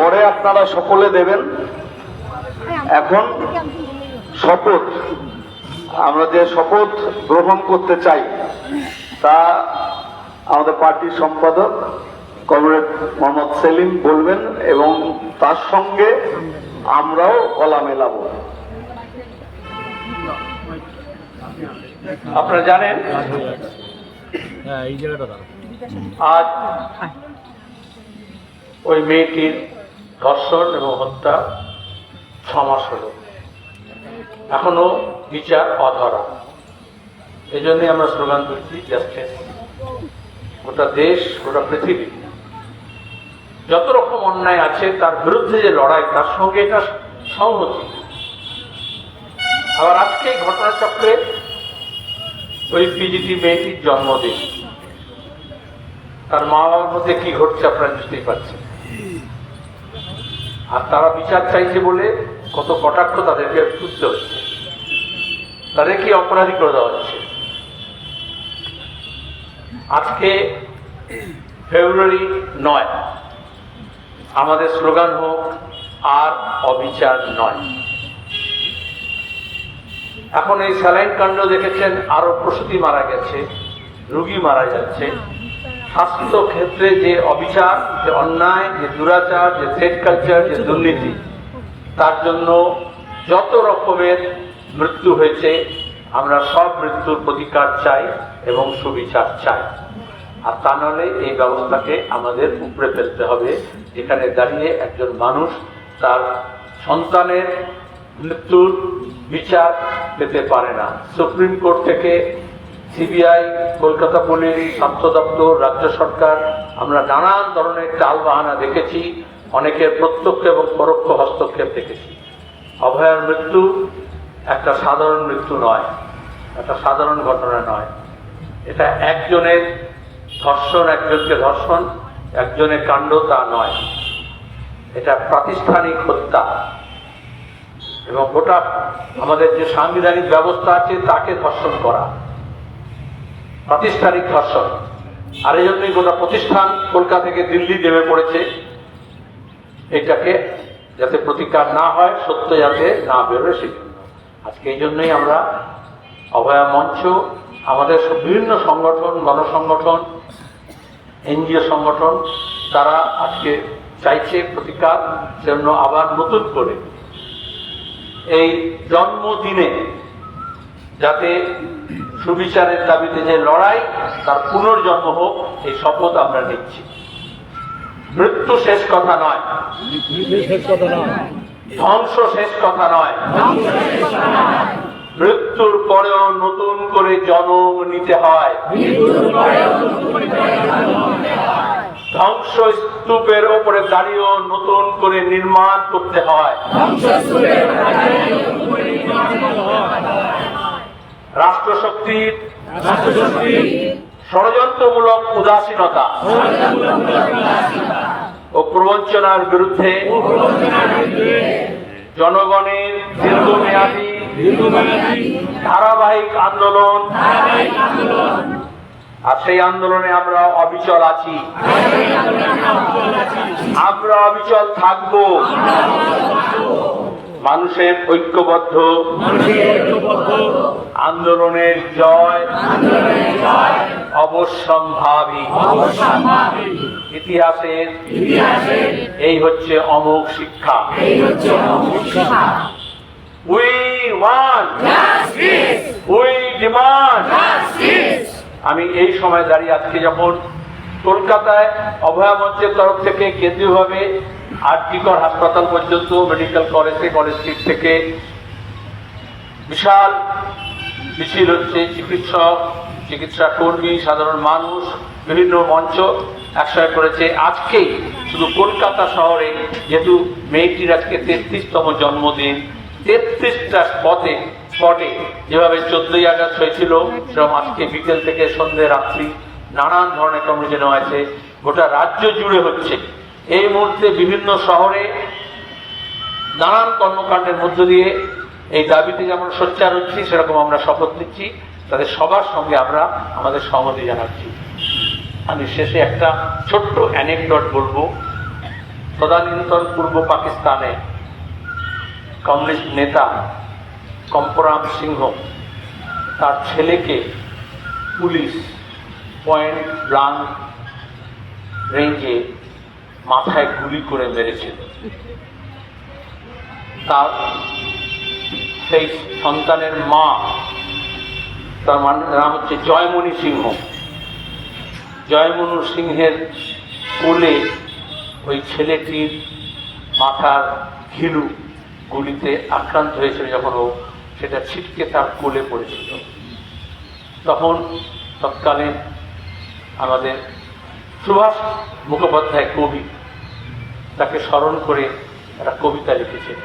পরে আপনারা সকলে দেবেন। এখন শপথ। আমরা যে শপথ গ্রহণ করতে চাই তা আমাদের পার্টির সম্পাদক কমরেড মোহাম্মদ সেলিম বলবেন এবং তার সঙ্গে আমরাও গলা মেলাবো। আপনারা জানেন হ্যাঁ আজ ওই মেয়েটির ধর্ষণ এবং হত্যা ছ মাস হল। এখনও বিচার অধরা। এই জন্যই আমরা স্লোগান তুলছি, জাস্টিস গোটা দেশ, গোটা পৃথিবী। যত রকম অন্যায় আছে, তার বিরুদ্ধে যে লড়াই, তার সঙ্গে এটা সংহতি আবার আজকে ঘটনাচক্রে ওই পিজিটি মেয়েটির জন্মদিন। তার মা বাবার মধ্যে কি ঘটছে আপনারা বুঝতেই পারছেন আর তারা বিচার চাইছে বলে কত কটাক্ষ তাদেরকে বুঝতে হচ্ছে। তাদেরকে অপরাধী করে দেওয়া হচ্ছে? আজকে ফেব্রুয়ারি নয়। আমাদের স্লোগান হোক, আর অবিচার নয়। এখন এই স্যালাইন কাণ্ড দেখেছেন আরও প্রসূতি মারা গেছে, রুগী মারা যাচ্ছে। স্বাস্থ্য ক্ষেত্রে যে অবিচার, যে অন্যায়, যে দুরাচার, যে থ্রেড কালচার যে দুর্নীতি, তার জন্য যত রকমের মৃত্যু হয়েছে, আমরা সব মৃত্যুর প্রতিকার চাই এবং সুবিচার চাই। আর তা নাহলে এই ব্যবস্থাকে আমাদের উপরে ফেলতে হবে। যেখানে দাঁড়িয়ে একজন মানুষ তার সন্তানের মৃত্যুর বিচার পেতে পারে না। সুপ্রিম কোর্ট থেকে সিবিআই, কলকাতা পুলিশ, স্বাস্থ্য দপ্তর, রাজ্য সরকার, আমরা নানান ধরনের টাল বাহানা দেখেছি, অনেকের প্রত্যক্ষ এবং পরোক্ষ হস্তক্ষেপ দেখেছি। অভয়ার মৃত্যু একটা সাধারণ মৃত্যু নয়, একটা সাধারণ ঘটনা নয়। এটা একজনের ধর্ষণ, একজনকে ধর্ষণ, একজনের কাণ্ড তা নয়। এটা প্রাতিষ্ঠানিক হত্যা। এবং গোটা আমাদের যে সাংবিধানিক ব্যবস্থা আছে, তাকে ধর্ষণ করা। প্রাতিষ্ঠানিক ধর্ষণ। আর এই জন্যই গোটা প্রতিষ্ঠান কলকাতা থেকে দিল্লি নেমে পড়েছে। এটাকে যাতে প্রতিকার না হয়, সত্য যাতে না বেরোয় সেজন্য আজকে এই জন্যই আমরা অভয়া মঞ্চ, আমাদের বিভিন্ন সংগঠন, গণসংগঠন, এনজিও সংগঠন, তারা আজকে চাইছে প্রতিকার জন্য আবার নতুন করে। এই জন্মদিনে যাতে সুবিচারের দাবিতে যে লড়াই, তার পুনর্জন্ম হোক, এই শপথ আমরা নিচ্ছি। মৃত্যু শেষ কথা নয়। ধ্বংস শেষ কথা নয়। মৃত্যুর পরেও নতুন করে জন্ম নিতে হয়। ধ্বংস স্তূপের ওপরে দাঁড়িয়েও নতুন করে নির্মাণ করতে হয়। রাষ্ট্রশক্তির ষড়যন্ত্রমূলক উদাসীনতা ও প্রবঞ্চনার বিরুদ্ধে জনগণের দীর্ঘমেয়াদী ধারাবাহিক আন্দোলন আর সেই আন্দোলনে আমরা অবিচল আছি। আমরা অবিচল থাকব। মানুষের ঐক্যবদ্ধ। আন্দোলনের জয় অবশ্যম্ভাবী ইতিহাসের এই হচ্ছে অমোঘ শিক্ষা। উই ওয়ান উই ডিমান্ড আমি এই সময় দাঁড়িয়ে আজকে যখন কলকাতায় অভয়া মঞ্চের তরফ থেকে কেন্দ্রীয়ভাবে আরটিকর হাসপাতাল পর্যন্ত মেডিকেল কলেজে কলেজ স্ট্রিট থেকে বিশাল মিছিল হচ্ছে চিকিৎসক চিকিৎসা কর্মী সাধারণ মানুষ, বিভিন্ন মঞ্চ একসঙ্গে করেছে। আজকেই শুধু কলকাতা শহরে, যেহেতু মেয়েটির আজকে তেত্রিশতম জন্মদিন, তেত্রিশটা স্পটে স্পটে যেভাবে চোদ্দই আগস্ট হয়েছিল, সেরকম আজকে বিকেল থেকে সন্ধ্যে রাত্রি নানান ধরনের কর্মসূচি নেওয়া আছে গোটা রাজ্য জুড়ে হচ্ছে। এই মুহূর্তে বিভিন্ন শহরে নানান কর্মকাণ্ডের মধ্য দিয়ে এই দাবিতে যেমন সোচ্চার হচ্ছি, সেরকম আমরা শপথ নিচ্ছি। তাদের সবার সঙ্গে আমরা আমাদের সহমতি জানাচ্ছি। আমি শেষে একটা ছোট্ট অ্যানেকডট বলব। তদানীন্তন পূর্ব পাকিস্তানে কমিউনিস্ট নেতা কম্পরাম সিংহ তার ছেলেকে পুলিশ পয়েন্ট ব্লাঙ্ক রেঞ্জে মাথায় গুলি করে মেরেছিল তার সেই সন্তানের মা, তার নাম হচ্ছে জয়মণি সিংহ। জয়মনু সিংহের কোলে ওই ছেলেটির মাথার ঘিলু গুলিতে আক্রান্ত হয়েছিল যখন ও সেটা ছিটকে তার কোলে পড়েছিল। তখন তৎকালীন আমাদের সুভাষ মুখোপাধ্যায় কবি তাকে স্মরণ করে একটা কবিতা লিখেছিলেন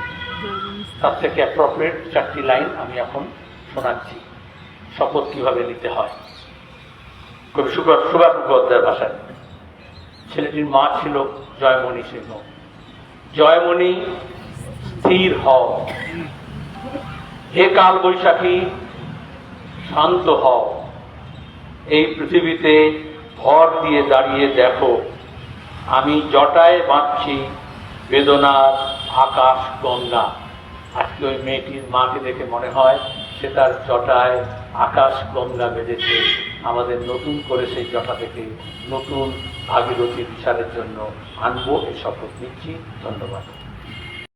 তার থেকে অ্যাপ্রোপ্রিয়েট চারটি লাইন আমি এখন শোনাচ্ছি। শপথ কীভাবে নিতে হয়? কবি সুভাষ সুভাষ মুখোপাধ্যায়ের ভাষায়। ছেলেটির মা ছিল জয়মণি সিংহ। জয়মণি, স্থির হও। হে কাল বৈশাখী শান্ত হও। এই পৃথিবীতে ভর দিয়ে দাঁড়িয়ে দেখো। আমি জটায় বাঁধছি বেদনার আকাশ গঙ্গা। আজকে ওই মেয়েটির মাকে দেখে মনে হয় সে তার জটায় আকাশ গঙ্গা বেঁধেছে। আমাদের নতুন করে সেই জটা থেকে নতুন ভাগীরথী বিচারের জন্য আনব। এই শপথ নিচ্ছি। ধন্যবাদ।